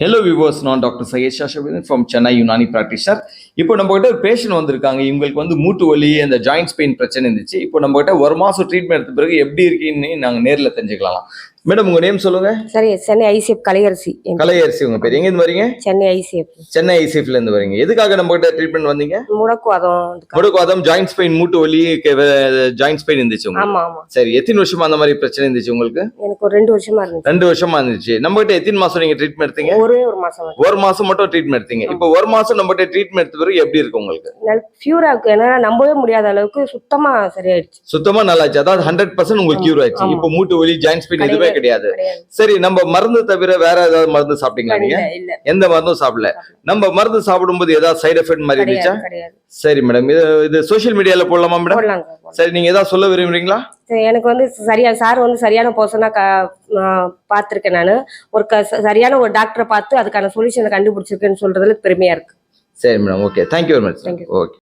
Hello விவோஸ் நான் doctor Syed Shashabin from Chennai Unani practitioner இப்போ நம்ம கிட்ட ஒரு பேஷண்ட் வந்திருக்காங்க. இவங்களுக்கு வந்து மூட்டு வலி அந்த ஜாயின்ஸ் பெயின் பிரச்சனை இருந்துச்சு. இப்போ நம்ம கிட்ட ஒரு மாசம் ட்ரீட்மெண்ட் எடுத்த பிறகு எப்படி இருக்குன்னு நாங்க நேர்ல தெரிஞ்சுக்கலாம் மேடம் உங்க நேம் சொல்லுங்க. சரி சென்னை ஐசிஎஃப் கலையரசி கலையரசி உங்க பேர். எங்க இருந்து வரீங்க? சென்னை ஐசிஎஃப் சென்னை ஐசிஎஃப்ல இருந்து வரீங்க. எதுக்காக நம்ம கிட்ட ட்ரீட்மெண்ட் வந்தீங்க? முடக்குவாதம் முடக்குவாதம் ஜாயின்ஸ் பெயின் மூட்டு வலி ஜாயின்ஸ் பெயின் இருந்துச்சு ஆமா ஆமா. சரி எத்தனை வருஷமா அந்த மாதிரி பிரச்சனை இருந்துச்சு உங்களுக்கு? எனக்கு ஒரு ரெண்டு வருஷமா இருந்துச்சு. ரெண்டு வருஷமா இருந்துச்சு. நம்ம கிட்ட எத்தனை மாசம் நீங்க ட்ரீட்மெண்ட் எடுத்தீங்க? ஒரே ஒரு மாசம் மட்டும். ஒரு மாசம் மட்டும் ட்ரீட்மெண்ட் எடுத்தீங்க. இப்போ ஒரு மாசம் நம்ம கிட்ட ட்ரீட்மெண்ட் எடுத்த பிறகு எப்படி இருக்கு உங்களுக்கு? பியூரா இருக்கு. ஏன்னா நம்பவே முடியாத அளவுக்கு சுத்தமா சரியாயிடுச்சு. சுத்தமா நல்லாச்சு. அதாவது ஹண்ட்ரட் பர்சன்ட் உங்களுக்கு கியூர் ஆயிடுச்சு. இப்போ மூட்டு வலி ஜாயின்ஸ் பெயின் எதுவுமே கிடையாது. சரி நம்ம மருந்து தவிர வேற ஏதாவது மருந்து சாப்பிட்டீங்களா நீங்க? எந்த மருந்தும் சாப்பிடல. நம்ம மருந்து சாப்பிடும்போது ஏதாவது சைடு எஃபெக்ட் மாதிரி இருந்துச்சா? சரி மேடம் இது இது சோஷியல் மீடியால போடலாமா மேடம். சரி நீங்க ஏதாவது சொல்ல விரும்புறீங்களா? எனக்கு வந்து சரியா சார் வந்து சரியான பர்சனா பார்த்திருக்கேன் நான். ஒரு சரியான ஒரு டாக்டரை பார்த்து அதுக்கான சொல்யூஷனை கண்டுபிடிச்சிருக்கேன்னு சொல்றதுல பெருமையா இருக்கு. சரி madam okay thank you very much. Okay